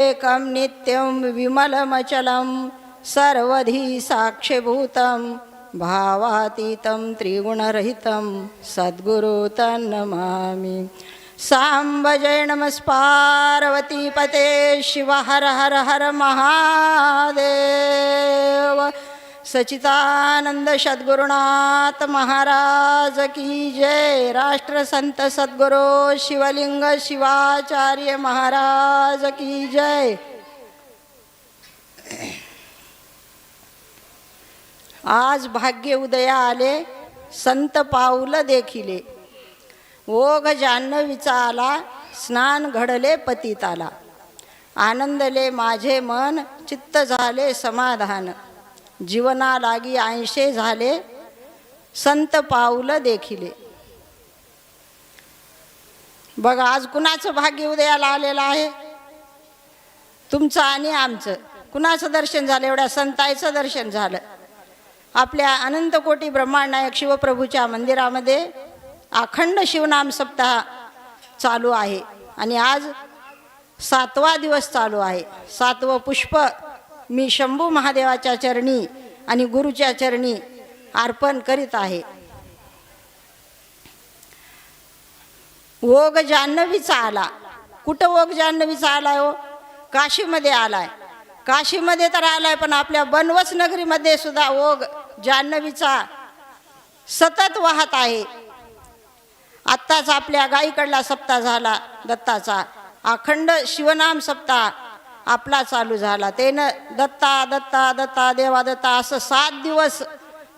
एकं नित्यं विमलमचलं सर्वधी साक्षिभूतं भावातीतं त्रिगुणरहितं सद्गुरु तन्नमामि। साम्ब जय नमस्पार्वतीपते शिव हर हर हर महादेव। सचितानंद सद्गुरुनाथ महाराज की जय। राष्ट्रसंत सद्गुरू शिवलिंग शिवाचार्य महाराज की जय। आज भाग्य उदया आले संत पाऊल देखिले। ओघ जान्हवीचा आला स्नान घडले पतिताला। आनंदले माझे मन चित्त झाले समाधान। जीवना लागी ऐंशे झाले संत पाऊल देखिले. बघा आज कुणाचं भाग्य उदयाला आलेलं आहे? तुमचं आणि आमचं. कुणाचं दर्शन झालं? एवढ्या संताईचं दर्शन झालं. आपल्या अनंत कोटी शिवप्रभूच्या मंदिरामध्ये अखंड शिवनाम सप्ताह चालू आहे. आणि आज सातवा दिवस चालू आहे. सातवं पुष्प मी शंभू महादेवाच्या चरणी आणि गुरुच्या चरणी अर्पण करीत आहे. ओग जान्हवीचा आला. कुठं ओग जान्हवीचा आलाय हो? काशीमध्ये आलाय. काशीमध्ये तर आलाय पण आपल्या बनवस नगरीमध्ये सुद्धा ओग जान्हवीचा सतत वाहत आहे. आत्ताच आपल्या गाईकडला सप्ताह झाला दत्ताचा. अखंड शिवनाम सप्ताह आपला चालू झाला. त्यानं दत्ता दत्ता दत्ता देवा दत्ता असं सात दिवस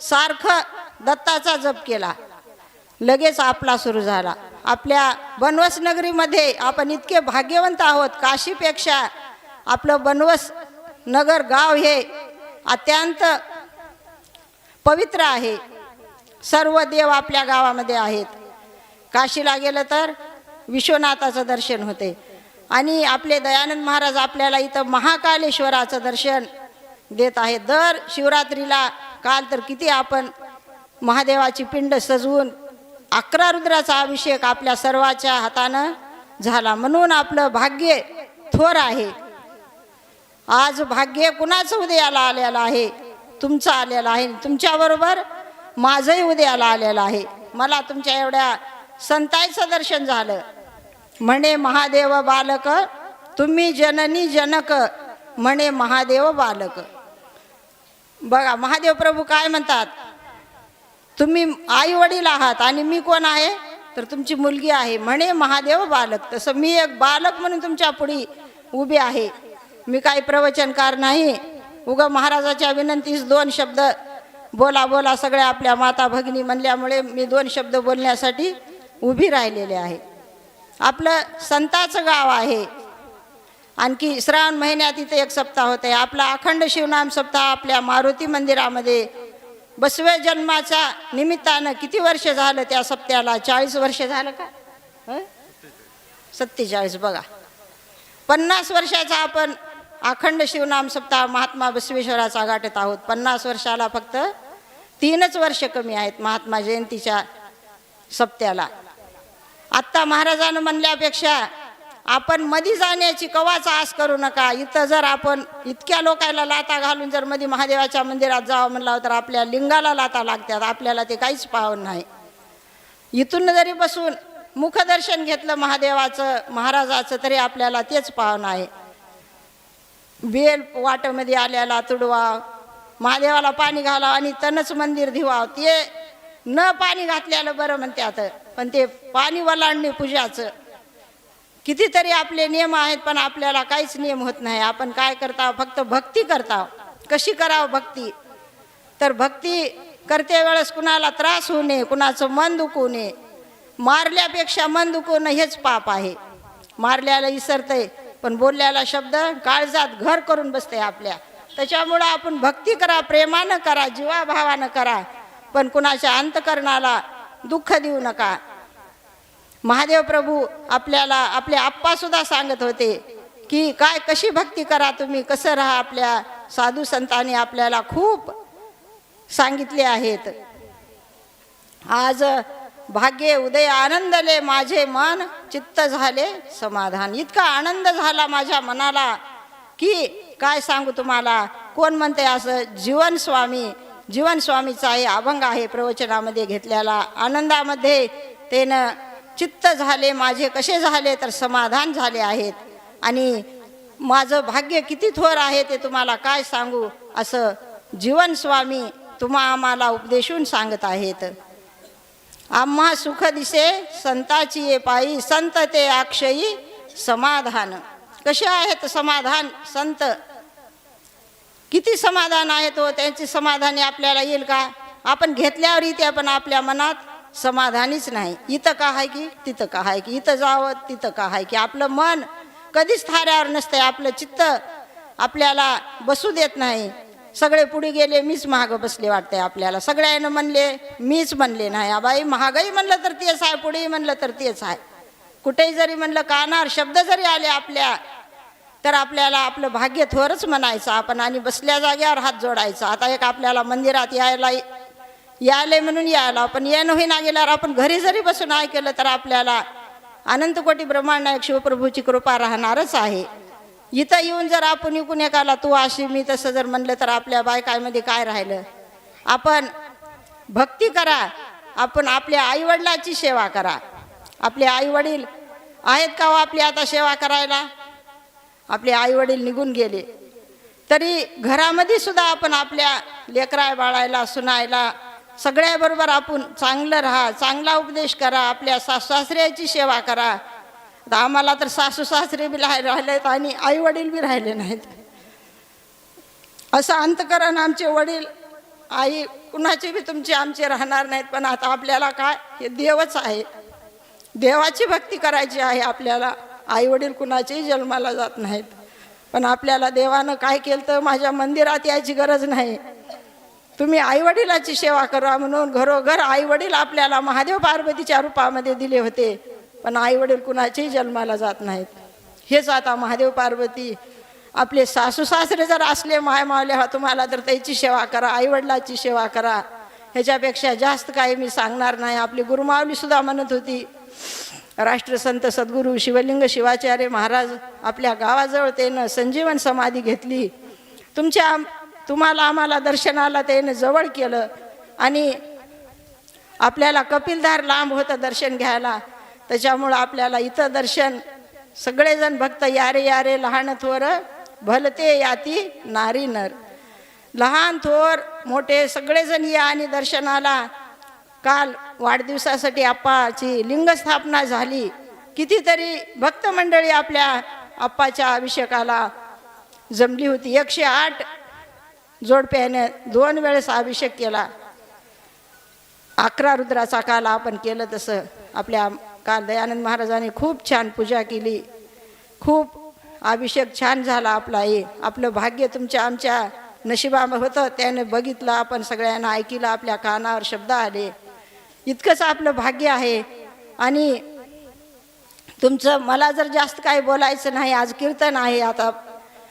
सारखं दत्ताचा जप केला. लगेच आपला सुरू झाला. आपल्या बनवस नगरीमध्ये आपण इतके भाग्यवंत आहोत. काशीपेक्षा आपलं बनवस नगर गाव हे अत्यंत पवित्र आहे. सर्व देव आपल्या गावामध्ये आहेत. काशीला गेलं तर विश्वनाथाचं दर्शन होते. आणि आपले दयानंद महाराज आपल्याला इथं महाकालेश्वराचं दर्शन देत आहे दर शिवरात्रीला काल तर किती आपण महादेवाची पिंड सजवून अकरा रुद्राचा अभिषेक आपल्या सर्वाच्या हातानं झाला. म्हणून आपलं भाग्य थोर आहे. आज भाग्य कुणाचं उदयाला आलेलं आहे? तुमचं आलेलं आहे. तुमच्याबरोबर माझंही उदयाला आलेलं आहे. मला तुमच्या एवढ्या संताईचं दर्शन झालं. म्हणे महादेव बालक तुम्ही जननी जनक म्हणे महादेव बालक. बघा महादेव प्रभू काय म्हणतात? तुम्ही आई वडील आहात आणि मी कोण आहे? तर तुमची मुलगी आहे म्हणे महादेव बालक. तसं मी एक बालक म्हणून तुमच्यापुढे उभे आहे. मी काही प्रवचनकार नाही. उग महाराजाच्या विनंतीस दोन शब्द बोला बोला सगळ्या आपल्या माता भगिनी म्हणल्यामुळे मी दोन शब्द बोलण्यासाठी उभी राहिलेले आहे. आपलं संताचं गाव आहे. आणखी श्रावण महिन्यात इथे एक सप्ताह होत आहे. आपला अखंड शिवनाम सप्ताह आपल्या मारुती मंदिरामध्ये. बसवे जन्माच्या निमित्तानं किती वर्ष झालं त्या सप्त्याला? चाळीस वर्ष झालं का? हं? सत्तेचाळीस बघा. पन्नास वर्षाचा आपण अखंड शिवनाम सप्ताह महात्मा बसवेश्वराचा गाठत आहोत. पन्नास वर्षाला फक्त तीनच वर्ष कमी आहेत महात्मा जयंतीच्या सप्त्याला. आत्ता महाराजानं म्हणल्यापेक्षा आपण मधी जाण्याची कवाचा आस करू नका. इथं जर आपण इतक्या लोकायला लाता घालून जर मधी महादेवाच्या मंदिरात जावं म्हणलं तर आपल्या लिंगाला लाता लागतात. आपल्याला ते काहीच पाहून नाही. इथून जरी बसून मुखदर्शन घेतलं महादेवाचं महाराजाचं तरी आपल्याला तेच पाहून आहे. बेल वाटमध्ये आल्याला तुडवा महादेवाला पाणी घालावं आणि तनच मंदिर धिवाव. ते न पाणी घातल्याला बरं म्हणतात. पण ते पाणी वलांडणे पूजाचं. कितीतरी आपले नियम आहेत पण आपल्याला काहीच नियम होत नाही. आपण काय करता? फक्त भक्ती करता. कशी करावं भक्ती? तर भक्ती करते वेळेस कुणाला त्रास होऊ नये कुणाचं मन दुखू नये. मारल्यापेक्षा मन दुखवणं हेच पाप आहे. मारल्याला इसरतंय पण बोलल्याला शब्द काळजात घर करून बसते आपल्या. त्याच्यामुळं आपण भक्ती करा प्रेमानं करा जीवाभावानं करा. पण कुणाच्या अंतकरणाला दुःख देऊ नका. महादेव प्रभू आपल्याला आपले आप्पासुद्धा सांगत होते की काय कशी भक्ती करा तुम्ही? कसं राहा आपल्या साधू संतांनी आपल्याला खूप सांगितले आहेत. आज भाग्य उदय आनंदले माझे मन चित्त झाले समाधान. इतका आनंद झाला माझ्या मनाला की काय सांगू तुम्हाला? कोण म्हणते असं? जीवन स्वामी. जीवन स्वामीचा हे अभंग आहे प्रवचनामध्ये घेतलेला. आनंदामध्ये तेनं चित्त झाले माझे कसे झाले तर समाधान झाले आहेत. आणि माझं भाग्य किती थोर आहे ते तुम्हाला काय सांगू असं जीवन स्वामी तुम्हा आम्हाला उपदेशून सांगत आहेत. आम्हा सुख दिसे संताची ये पायी संत ते अक्षयी समाधान. कसे आहेत समाधान? संत किती समाधान आहे तो? त्यांची समाधानी आपल्याला येईल का? आपण घेतल्यावर इथे पण आपल्या मनात समाधानीच नाही. इथं का आहे की? तिथं का आहे की? इथं जावं तिथं का आहे की? आपलं मन कधीच थाऱ्यावर नसतंय. आपलं चित्त आपल्याला बसू देत नाही. सगळे पुढे गेले मीच महाग बसले वाटते आपल्याला. सगळ्यानं म्हणले मीच म्हणले नाही. बाई महागाई म्हणलं तर तेच आहे पुढेही म्हणलं तर तेच आहे. कुठेही जरी म्हणलं कानावर शब्द जरी आले आपल्या तर आपल्याला आपलं भाग्य थोरच म्हणायचं आपण आणि बसल्या जाग्यावर हात जोडायचा. आता एक आपल्याला मंदिरात यायला यायले म्हणून यायला पण येणं होईना गेल्यावर आपण घरी जरी बसून ऐकलं तर आपल्याला अनंतकोटी ब्रह्मांडायक शिवप्रभूची कृपा राहणारच आहे. इथं येऊन जर आपण इकून एकाला तू अशी मी तसं जर म्हणलं तर आपल्या बायकामध्ये काय राहिलं? आपण भक्ती करा. आपण आपल्या आईवडिलाची सेवा करा. आपले आईवडील आहेत का हो आपली आता सेवा करायला? आपले आईवडील निघून गेले. तरी घरामध्ये सुद्धा आपण आपल्या लेकरा बाळायला सुनायला सगळ्याबरोबर आपण चांगलं राहा चांगला उपदेश करा आपल्या सासू सासऱ्याची सेवा करा. आता आम्हाला तर सासू सासरे बी राह- राहिलेत आणि आईवडील बी राहिले नाहीत. असं अंतकरण आमचे वडील आई कुणाचे बी तुमचे आमचे राहणार नाहीत पण आता आपल्याला काय? हे देवच आहे. देवाची भक्ती करायची आहे आपल्याला. आई वडील कुणाचेही जन्माला जात नाहीत. पण आपल्याला देवानं काय केलं तर माझ्या मंदिरात यायची गरज नाही. तुम्ही आईवडिलाची सेवा करा म्हणून घरोघर आईवडील आपल्याला महादेव पार्वतीच्या रूपामध्ये दिले होते. पण आईवडील कुणाचेही जन्माला जात नाहीत. हेच आता महादेव पार्वती आपले सासू सासरे जर असले माय मावले हा तुम्हाला तर त्याची सेवा करा आईवडिलाची सेवा करा. ह्याच्यापेक्षा जास्त काही मी सांगणार नाही. आपली गुरुमावली सुद्धा म्हणत होती राष्ट्रसंत सद्गुरू शिवलिंग शिवाचार्य महाराज आपल्या गावाजवळ त्यानं संजीवन समाधी घेतली. तुमच्या तुम्हाला आम्हाला दर्शनाला त्यानं जवळ केलं आणि आपल्याला कपिलधार लांब होतं दर्शन घ्यायला. त्याच्यामुळं आपल्याला इथं दर्शन सगळेजण भक्त यारे यारे लहान थोर भलते याती नारी नर. लहान थोर मोठे सगळेजण या आणि दर्शनाला काल वाढदिवसासाठी आप्पाची लिंगस्थापना झाली. कितीतरी भक्त मंडळी आपल्या आप्पाच्या अभिषेकाला जमली होती. एकशे आठ जोडप्याने दोन वेळेस अभिषेक केला. अकरा रुद्राचा काल आपण केलं तसं. आपल्या काल दयानंद महाराजांनी खूप छान पूजा केली. खूप अभिषेक छान झाला आपला हे. आपलं भाग्य तुमच्या आमच्या नशिबामध्ये होतं. त्याने बघितलं आपण सगळ्यांना ऐकिलं आपल्या कानावर शब्द आले. इतकंच आपलं भाग्य आहे. आणि तुमचं मला जर जास्त काही बोलायचं नाही आज कीर्तन आहे आता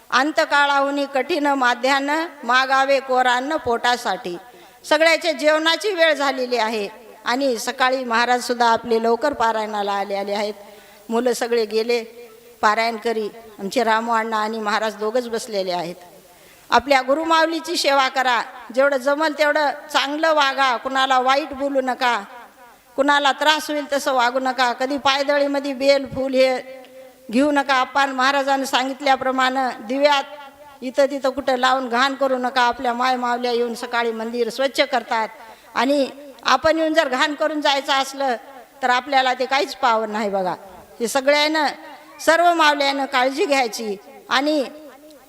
अंतकाळाहुनी कठीण माध्यानं मागावे कोरान्न पोटासाठी. सगळ्याच्या जेवणाची वेळ झालेली आहे. आणि सकाळी महाराजसुद्धा आपले लवकर पारायणाला आले आले आहेत. मुलं सगळे गेले पारायण करी. आमचे रामू अण्णा आणि महाराज दोघंच बसलेले आहेत. आपल्या गुरुमाऊलीची सेवा करा. जेवढं जमल तेवढं चांगलं वागा. कुणाला वाईट बोलू नका. कुणाला त्रास होईल तसं वागू नका. कधी पायदळीमध्ये बेल फूल हे घेऊ नका. आपण महाराजांनी सांगितल्याप्रमाणे दिव्यात इथं तिथं कुठं लावून घाण करू नका. आपल्या माय मावल्या येऊन सकाळी मंदिर स्वच्छ करतात. आणि आपण येऊन जर घाण करून जायचं असलं तर आपल्याला ते काहीच पावन नाही बघा. हे सगळ्यानं सर्व मावल्यानं काळजी घ्यायची. आणि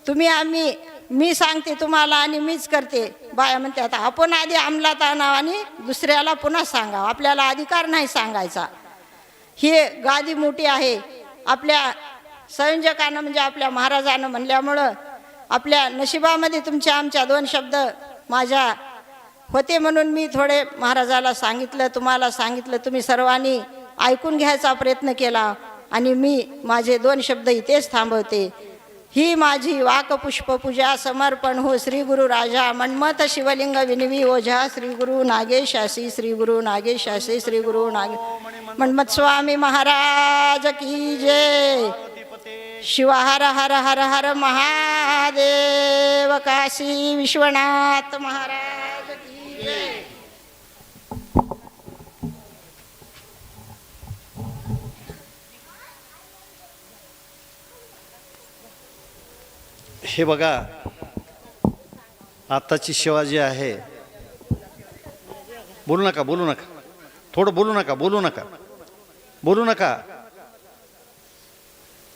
तुम्ही आम्ही मी सांगते तुम्हाला आणि मीच करते. बाया म्हणते आता आपण आधी अंमलात आणावं आणि दुसऱ्याला पुन्हा सांगावं. आपल्याला अधिकार नाही सांगायचा. ही गादी मोठी आहे. आपल्या संयोजकानं म्हणजे आपल्या महाराजानं म्हणल्यामुळं आपल्या नशिबामध्ये तुमच्या आमच्या दोन शब्द माझ्या होते म्हणून मी थोडे महाराजाला सांगितलं तुम्हाला सांगितलं तुम्ही सर्वांनी ऐकून घ्यायचा प्रयत्न केला आणि मी माझे दोन शब्द इथेच थांबवते. ही माझी वाक पुष्प पूजा समर्पण हो श्री गुरु राजा मन्मथ शिवलिंग विनवी हो ओझा श्री गुरु नागेशासी श्री गुरु नागेशासी श्री गुरु नागे मन्मथ स्वामी महाराज की जय। शिव हर हर हर हर महादेव काशी विश्वनाथ महाराज। हे बघा आत्ताची सेवा जी आहे बोलू नका बोलू नका. थोडं बोलू नका बोलू नका. बोलू नका.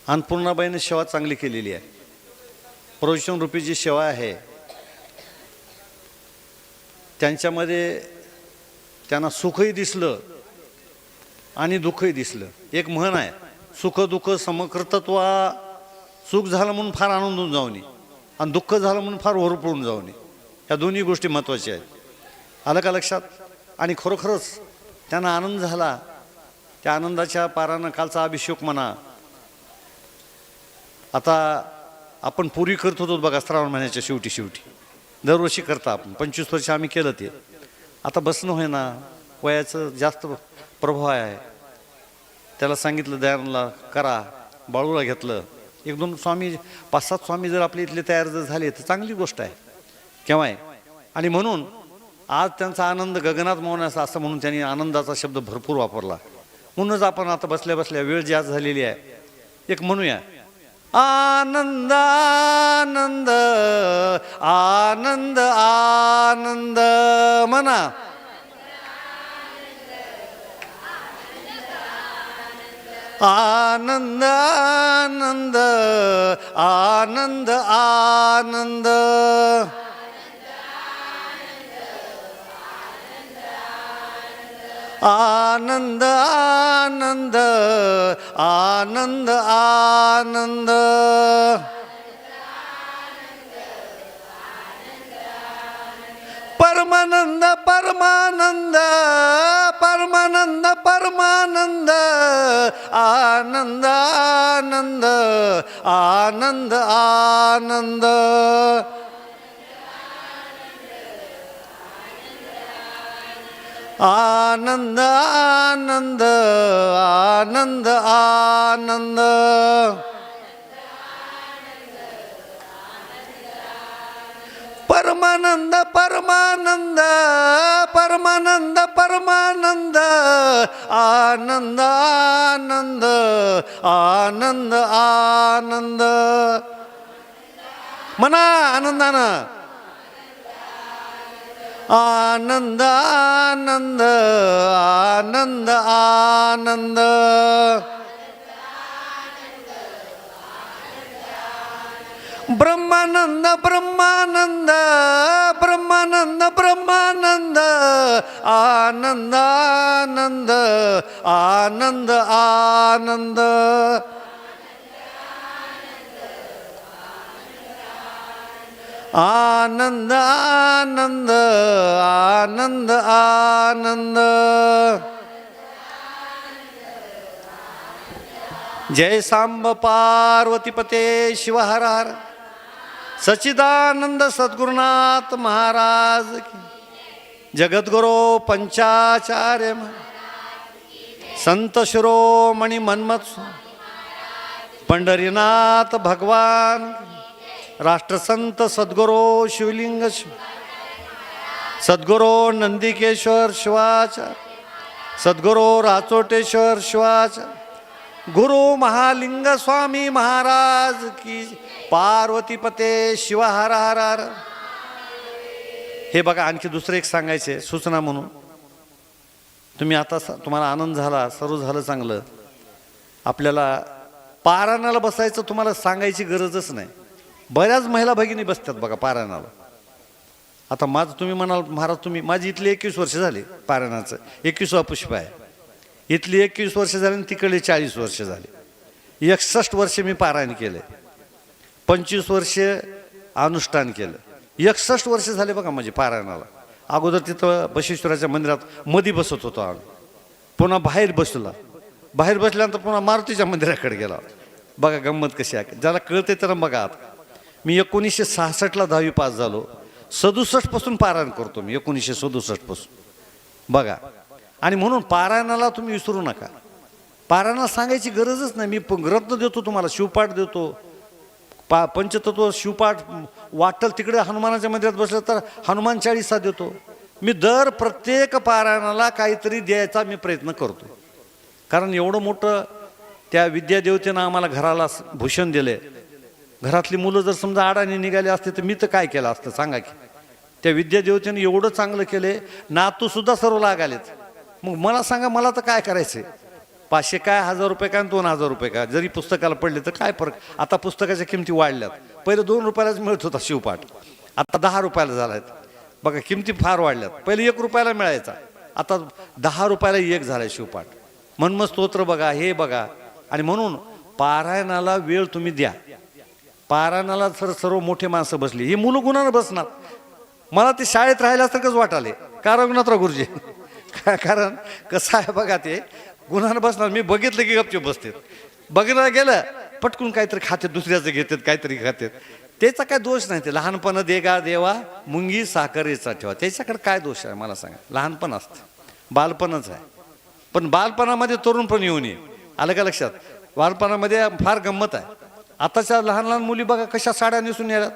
अन्नपूर्णाबाईने सेवा चांगली केलेली आहे. प्रवचन रूपी जी सेवा आहे त्यांच्यामध्ये त्यांना सुखही दिसलं आणि दुःखही दिसलं. एक म्हण आहे सुख दुःख समकर्तत्वा सुख झालं म्हणून फार आनंद होऊन जाऊ नये. आणि दुःख झालं म्हणून फार होरपळून जाऊ नये. ह्या दोन्ही गोष्टी महत्त्वाच्या आहेत. आलं का लक्षात? आणि खरोखरच त्यांना आनंद झाला. त्या आनंदाच्या पारानं कालचा अभिषेक म्हणा. आता आपण पूर्वी करत होतो बघा श्रावण महिन्याच्या शेवटी शेवटी. दरवर्षी करता आपण. पंचवीस वर्ष आम्ही केलं ते. आता बसणं होय ना वयाचं जास्त प्रभाव आहे. त्याला सांगितलं दयानला करा. बाळूला घेतलं. एक दोन स्वामी पाच सात स्वामी जर आपले इथले तयार जर झाले तर चांगली गोष्ट आहे. केव्हा आहे आणि म्हणून आज त्यांचा आनंद गगनात मोहण्याचा असं म्हणून त्यांनी आनंदाचा शब्द भरपूर वापरला. म्हणूनच आपण आता बसल्या बसल्या वेळ जी आज झालेली आहे एक म्हणूया. आनंद आनंद आनंद आनंद म्हणा. आनंद आनंद आनंद आनंद आनंद आनंद आनंद आनंद परमानंद परमानंद परमानंद परमानंद आनंद आनंद आनंद आनंद आनंद आनंद आनंद आनंद परमानंद परमानंद ಪರಮಾನಂದ ಪರಮಾನಂದ ಆನಂದ ಆನಂದ ಆನಂದ ಆನಂದ ಮನ ಆನಂದಾನ ಆನಂದ ಆನಂದ ಆನಂದ ಆನಂದ ब्रह्मानंद ब्रह्मानंद ब्रह्मानंद ब्रह्मानंद आनंद आनंद आनंद आनंद. आनंद आनंद आनंद आनंद. जय सांब पार्वतीपते शिव हर सचिदानंद सद्गुरुनाथ महाराज की जगद्गुरो पंचाचार्य संत शिरोमणी मन्मथ पंढरीनाथ भगवान राष्ट्रसंत सद्गुरो शिवलिंग शिव सद्गुरो नंदिकेश्वर शिवाचार्य सद्गुरो राचोटेश्वर शिवाचार्य गुरु महालिंग स्वामी महाराज की पार्वतीपते शिव हर हर हर. हे बघा आणखी दुसरं एक सांगायचे सूचना म्हणून. तुम्ही आता स- तुम्हाला आनंद झाला सर्व झालं चांगलं. आपल्याला पारायणाला बसायचं तुम्हाला सांगायची गरजच नाही. बऱ्याच महिला भगिनी बसतात बघा पारायणाला. आता माझं तुम्ही म्हणाल महाराज तुम्ही माझी इथली एकवीस वर्ष झाली पारायणाचं. एकवीसवा पुष्प आहे. इथली एकवीस वर्ष झाली आणि तिकडे चाळीस वर्ष झाली. एकसष्ट वर्ष मी पारायण केलं पंचवीस वर्ष अनुष्ठान केलं. एकसष्ट वर्ष झाले बघा म्हणजे पारायणाला. अगोदर तिथं बशेश्वराच्या मंदिरात मधी बसत होतो आम्ही. पुन्हा बाहेर बसला. बाहेर बसल्यानंतर पुन्हा मारुतीच्या मंदिराकडे गेला. बघा गंमत कशी आहे. ज्याला कळते तर बघा आता. मी एकोणीसशे सहासष्टला दहावी पास झालो. सदुसष्टपासून पारायण करतो मी. एकोणीसशे सदुसष्टपासून बघा. आणि म्हणून पारायणाला तुम्ही विसरू नका. पारायणाला सांगायची गरजच नाही. मी प- रत्न देतो तुम्हाला शिवपाठ देतो. पा पंचतत्व शिवपाठ वाटल तिकडे हनुमानाच्या मंदिरात बसलं तर हनुमान चाळीसा देतो. मी दर प्रत्येक पारायणाला काहीतरी द्यायचा मी प्रयत्न करतो. कारण एवढं मोठं त्या विद्यादेवतेनं आम्हाला घराला भूषण दिले. घरातली मुलं जर समजा आडाने निघाली असते तर मी तर काय केलं असतं? सांगा की. त्या विद्यादेवतेनं एवढं चांगलं केले. नातूसुद्धा सर्व लागालेत. मग मला सांगा मला तर काय करायचंय? पाचशे काय हजार रुपये काय आणि दोन हजार रुपये काय? जरी पुस्तकाला पडले तर काय फरक? आता पुस्तकाच्या किमती वाढल्यात. पहिले दोन रुपयालाच मिळत होता शिवपाठ. आता दहा रुपयाला झालायत. बघा किमती फार वाढल्यात. पहिले एक रुपयाला मिळायचा. आता दहा रुपयाला एक झालाय शिवपाठ. मनम स्तोत्र बघा हे बघा. आणि म्हणून पारायणाला वेळ तुम्ही द्या. पारायणाला सर सर्व मोठे माणसं बसली. ही मुलं गुणानं बसणार. मला ते शाळेत राहिल्यासारखंच वाटाले. का रघुनाथराव गुरुजी? कारण कसं आहे बघा ते गुन्हानं बसणार मी बघितलं की गपचे बसते बघायला गेलं पटकून काहीतरी खाते दुसऱ्याचं घेतात काहीतरी खातात. त्याचा काय दोष नाही ते लहानपणं देगा देवा मुंगी साखरेचा ठेवा. त्याच्याकडे काय दोष आहे मला सांगा. लहानपण असतं. बालपणच आहे. पण बालपणामध्ये तरुणपण येऊ नये आलं का लक्षात? बालपणामध्ये फार गंमत आहे. आताच्या लहान लहान मुली बघा कशा साड्या नेसून येतात.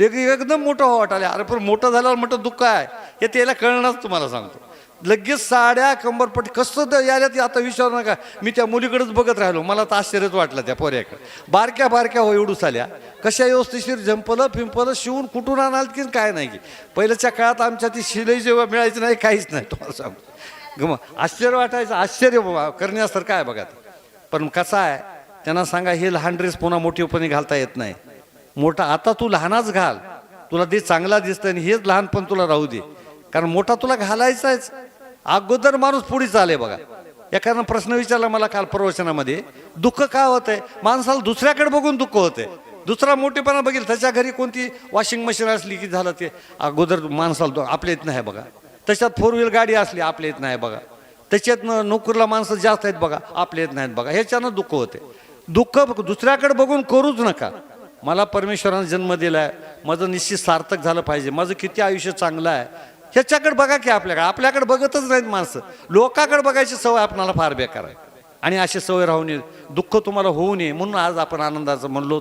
एकदम मोठं हो वाटाले अरे पण मोठं झाल्यावर मोठं दुःख आहे. हे त्याला कळणारच तुम्हाला सांगतो. लगेच साड्या कंबरपट्टी कसं तर यायला आता विचारू नका. मी त्या मुलीकडेच बघत राहिलो. मला तर आश्चर्यच वाटलं त्या पोऱ्याकडे. बारक्या बारक्या हो एवढूस आल्या कशा व्यवस्थिशीर झंपलं फिंपलं शिवून कुठून आणाल की काय नाही की. पहिल्याच्या काळात आमच्या ती शिलाई जेव्हा मिळायची नाही काहीच नाही तुम्हाला सांगतो. गम आश्चर्य वाटायचं. आश्चर्य बाबा करण्यासारखं काय बघा पण कसं आहे त्यांना सांगा हे लहान ड्रेस पुन्हा मोठेपणी घालता येत नाही. मोठा आता तू लहानाच घाल. तुला ते चांगला दिसतं आणि हेच लहानपण तुला राहू दे. कारण मोठा तुला घालायचाच. अगोदर माणूस पुढे चाले बघा. एखादा प्रश्न विचारला मला काल प्रवचनामध्ये दुःख का होतंय? माणसाला दुसऱ्याकडे बघून दुःख होतंय. दुसरा मोठेपणा बघेल त्याच्या घरी कोणती वॉशिंग मशीन असली की झालं ते अगोदर माणसाला आपल्या येत नाही बघा. त्याच्यात फोर व्हीलर गाडी असली आपल्या येत नाही बघा. त्याच्यात नोकरीला माणसं जास्त आहेत बघा आपल्या येत नाहीत बघा. ह्याच्यानं दुःख होते दुःख दुसऱ्याकडे बघून करूच नका. मला परमेश्वरानं जन्म दिला आहे माझं निश्चित सार्थक झालं पाहिजे. माझं किती आयुष्य चांगलं आहे. ह्याच्याकडे बघा की आपल्याकडे. आपल्याकडे बघतच नाहीत माणसं. लोकाकडे बघायची सवय आपणाला फार बेकार आहे. आणि अशी सवय राहू नये दुःख तुम्हाला होऊ नये म्हणून आज आपण आनंदाचं म्हणलो.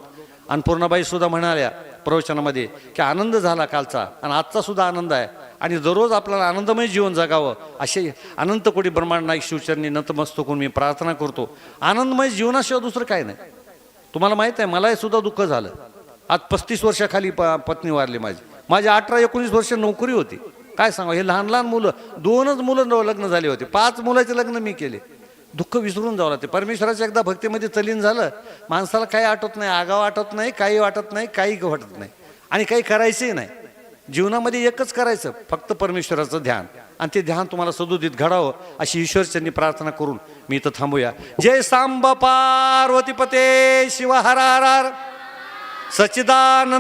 अन्नपूर्णाबाई सुद्धा म्हणाल्या प्रवचनामध्ये की आनंद झाला कालचा. आणि आजचा सुद्धा आनंद आहे. आणि दररोज आपल्याला आनंदमय जीवन जगावं. असे अनंत कोटी ब्रह्मांड नाईक शिवचरणी नतमस्तक होऊन मी प्रार्थना करतो. आनंदमय जीवनाशिवाय दुसरं काय नाही. तुम्हाला माहीत आहे मलाही सुद्धा दुःख झालं. आज पस्तीस वर्षाखाली प पत्नी वारली माझी. माझी अठरा एकोणीस वर्ष नोकरी होती. काय सांगा हे लहान लहान मुलं दोनच मुलं लग्न झाले होते. पाच मुलाचे लग्न मी केले. दुःख विसरून जावं लागते. परमेश्वराच्या एकदा भक्तीमध्ये तलीन झालं माणसाला काही आठवत नाही आगाव आठवत नाही काही वाटत नाही काही वाटत नाही. आणि काही करायचंही नाही. जीवनामध्ये एकच करायचं फक्त परमेश्वराचं ध्यान. आणि ते ध्यान तुम्हाला सदोदित घडावं अशी ईश्वरच्यांनी प्रार्थना करून मी इथं थांबूया. जय सांब पार्वतीपते शिव हर हर हर. सच्चिदानंद